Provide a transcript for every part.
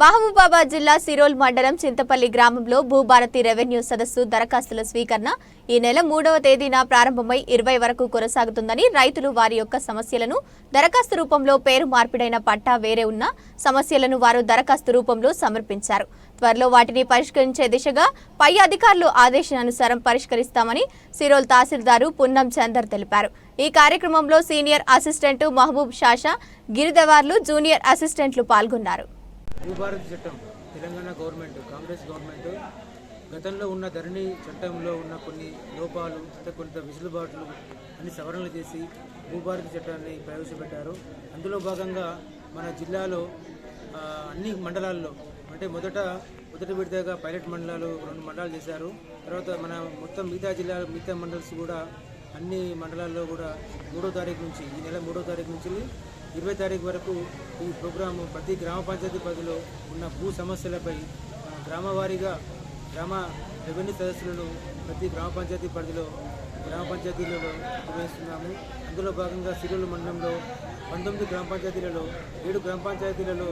మహబూబాబాద్ జిల్లా సిరోల్ మండలం చింతపల్లి గ్రామంలో భూభారతి రెవెన్యూ సదస్సు దరఖాస్తుల స్వీకరణ ఈ నెల మూడవ తేదీన ప్రారంభమై ఇరవై వరకు కొనసాగుతుందని రైతులు వారి యొక్క సమస్యలను దరఖాస్తు రూపంలో పేరు మార్పిడైన పట్టా వేరే ఉన్న సమస్యలను వారు దరఖాస్తు రూపంలో సమర్పించారు. త్వరలో వాటిని పరిష్కరించే దిశగా పై అధికారులు ఆదేశానుసారం పరిష్కరిస్తామని సిరోల్ తహసీల్దారు పున్నం చందర్ తెలిపారు. ఈ కార్యక్రమంలో సీనియర్ అసిస్టెంట్ మహబూబ్ షాషా గిరిదవార్లు జూనియర్ అసిస్టెంట్లు పాల్గొన్నారు. భూభారత్ చట్టం తెలంగాణ గవర్నమెంట్ కాంగ్రెస్ గవర్నమెంట్ గతంలో ఉన్న ధరణి చట్టంలో ఉన్న కొన్ని లోపాలు కొంత విసులుబాట్లు అన్ని సవరణలు చేసి భూభారతి చట్టాన్ని ప్రవేశపెట్టారు. అందులో భాగంగా మన జిల్లాలో అన్ని మండలాల్లో అంటే మొదట మొదటి విడతగా పైలట్ మండలాలు రెండు మండలాలు చేశారు. తర్వాత మన మొత్తం మిగతా జిల్లా మిగతా మండల్స్ కూడా అన్ని మండలాల్లో కూడా మూడో తారీఖు నుంచి ఈ నెల మూడో తారీఖు నుంచి ఇరవై తారీఖు వరకు ఈ ప్రోగ్రాము ప్రతి గ్రామ పంచాయతీ పరిధిలో ఉన్న భూ సమస్యలపై ఆ, గ్రామ వారీగా గ్రామ రెవెన్యూ సదస్సులను ప్రతి గ్రామ పంచాయతీ పరిధిలో గ్రామ పంచాయతీలలో నిర్వహిస్తున్నాము. అందులో భాగంగా సిరులు మండలంలో పంతొమ్మిది గ్రామ పంచాయతీలలో ఏడు గ్రామ పంచాయతీలలో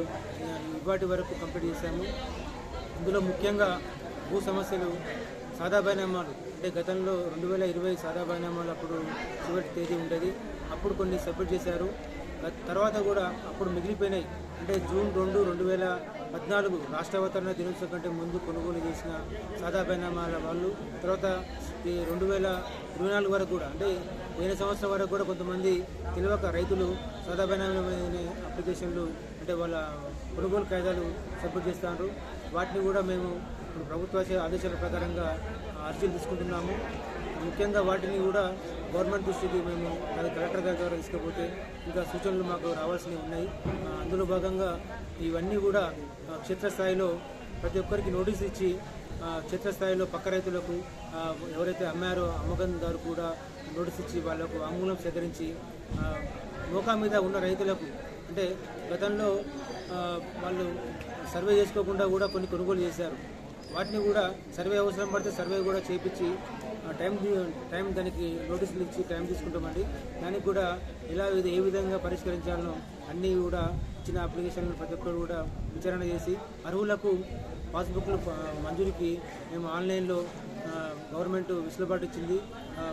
ఇవాటి వరకు కంప్లీట్ చేశాము. ఇందులో ముఖ్యంగా భూ సమస్యలు సాదా బైనామాలు అంటే గతంలో రెండు వేల ఇరవై సాదా బైనామాలు అప్పుడు చివరి తేదీ ఉండేది. అప్పుడు కొన్ని సబ్మిట్ చేశారు. తర్వాత కూడా అప్పుడు మిగిలిపోయినాయి. అంటే జూన్ రెండు రెండు వేల పద్నాలుగు రాష్ట్ర అవతరణ దినోత్సవం కంటే ముందు కొనుగోలు చేసిన సాదా బైనామాల వాళ్ళు తర్వాత ఈ రెండు వేల ఇరవై నాలుగు వరకు కూడా అంటే పోయిన సంవత్సరం వరకు కూడా కొంతమంది తెలియక రైతులు సాదా బైనామాల అప్లికేషన్లు అంటే వాళ్ళ కొనుగోలు కాయిదాలు సబ్మిట్ చేస్తున్నారు వాటిని కూడా మేము ఇప్పుడు ప్రభుత్వ ఆదేశాల ప్రకారంగా అర్జీలు తీసుకుంటున్నాము. ముఖ్యంగా వాటిని కూడా గవర్నమెంట్ దృష్టికి మేము అది కలెక్టర్ గారి తీసుకపోతే ఇంకా సూచనలు మాకు రావాల్సినవి ఉన్నాయి. అందులో భాగంగా ఇవన్నీ కూడా క్షేత్రస్థాయిలో ప్రతి ఒక్కరికి నోటీస్ ఇచ్చి క్షేత్రస్థాయిలో పక్క రైతులకు ఎవరైతే అమ్మారో అమ్మకందారు కూడా నోటీస్ ఇచ్చి వాళ్ళకు అంగుళం సేకరించి మోకా మీద ఉన్న రైతులకు అంటే గతంలో వాళ్ళు సర్వే చేసుకోకుండా కూడా కొన్ని కొనుగోలు చేశారు. వాటిని కూడా సర్వే అవసరం పడితే సర్వే కూడా చేపించి టైం టైం దానికి నోటీసులు ఇచ్చి టైం తీసుకుంటామండి. దానికి కూడా ఎలా ఇది ఏ విధంగా పరిష్కరించాలనో అన్నీ కూడా ఇచ్చిన అప్లికేషన్లు ప్రతి ఒక్కరు కూడా విచారణ చేసి అర్హులకు పాస్బుక్లు మంజూరికి మేము ఆన్లైన్లో గవర్నమెంట్ వెసులుబాటు ఇచ్చింది.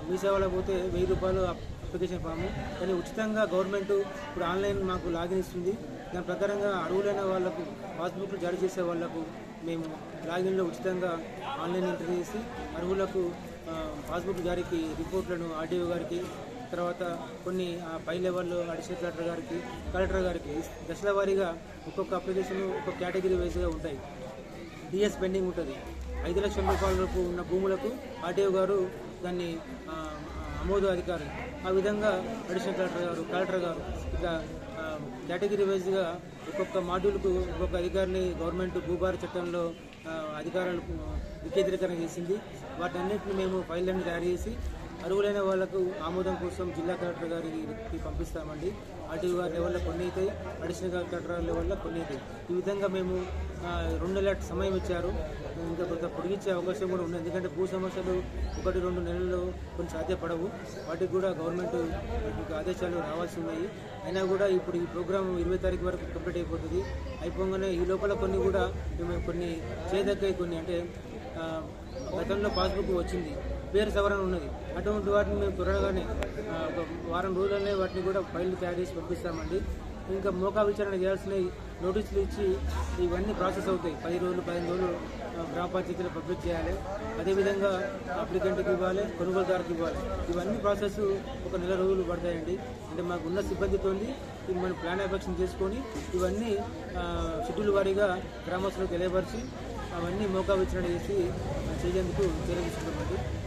మీ సేవలో పోతే వెయ్యి రూపాయలు అప్లికేషన్ ఫాము. కానీ ఉచితంగా గవర్నమెంట్ ఇప్పుడు ఆన్లైన్ మాకు లాగిన్ ఇస్తుంది. దాని ప్రకారంగా అర్హులైన వాళ్ళకు పాస్బుక్లు జారీ చేసే వాళ్ళకు మేము లాగిన్లో ఉచితంగా ఆన్లైన్ ఎంట్రీ చేసి అర్హులకు పాస్బుక్ గారికి రిపోర్ట్లను ఆర్డీఓ గారికి తర్వాత కొన్ని ఆ, పై లెవెల్లో అడిషనల్ కలెక్టర్ గారికి కలెక్టర్ గారికి దశల వారీగా ఒక్కొక్క అప్లికేషన్ ఒక్కొక్క కేటగిరీ వైజ్గా ఉంటాయి. డిఎస్ పెండింగ్ ఉంటుంది. ఐదు లక్షల రూపాయల వరకు ఉన్న భూములకు ఆర్టీఓ గారు దాన్ని ఆమోదు ఆమోద అధికారి ఆ విధంగా అడిషనల్ కలెక్టర్ గారు కలెక్టర్ గారు ఇట్లా కేటగిరీ వైజ్గా ఒక్కొక్క మాడ్యూల్కు ఒక్కొక్క అధికారిని గవర్నమెంట్ భూభార చట్టంలో ఆ, అధికారాలకు వికేంద్రీకరణ చేసింది. వాటన్నిటిని మేము ఫైళ్ళని తయారు చేసి అర్హులైన వాళ్ళకు ఆమోదం కోసం జిల్లా కలెక్టర్ గారికి పంపిస్తామండి. ఆర్టీఓ గారి లెవెల్లో కొన్ని అవుతాయి అడిషనల్ కలెక్టర్ లెవెల్లో కొన్ని అవుతాయి. ఈ విధంగా మేము రెండు నెలల సమయం ఇచ్చారు. ఇంకా కొంత పొడిగించే అవకాశం కూడా ఉంది. ఎందుకంటే భూ సమస్యలు ఒకటి రెండు నెలల్లో కొన్ని సాధ్యపడవు. వాటికి కూడా గవర్నమెంట్ ఆదేశాలు రావాల్సి ఉన్నాయి. అయినా కూడా ఇప్పుడు ఈ ప్రోగ్రామ్ ఇరవై తారీఖు వరకు కంప్లీట్ అయిపోతుంది. అయిపోగానే ఈ లోపల కొన్ని కూడా మేము కొన్ని చేయదగ్గవి కొన్ని అంటే గతంలో పాస్బుక్ వచ్చింది. పేరు సవరణ ఉన్నది. అటువంటి వాటిని మేము త్వరగానే ఒక వారం రోజులనే వాటిని కూడా ఫైల్ తయారు చేసి పంపిస్తామండి. ఇంకా మోకా విచారణ చేయాల్సిన నోటీసులు ఇచ్చి ఇవన్నీ ప్రాసెస్ అవుతాయి. పది రోజులు పదిహేను రోజులు గ్రామ పంచాయతీలో పబ్లిక్ చేయాలి. అదేవిధంగా అప్లికెంట్కి ఇవ్వాలి కొనుగోలుదారుకి ఇవ్వాలి. ఇవన్నీ ప్రాసెస్ ఒక నెల రోజులు పడతాయండి. అంటే మాకు ఉన్న సిబ్బందితో ఇది మనం ప్లాన్ అఫెక్షన్ చేసుకొని ఇవన్నీ షెడ్యూల్ వారీగా గ్రామస్తులకు తెలియపరిచి అవన్నీ మోకా విచారణ చేసి చేయేందుకు చేసేందుకు చర్య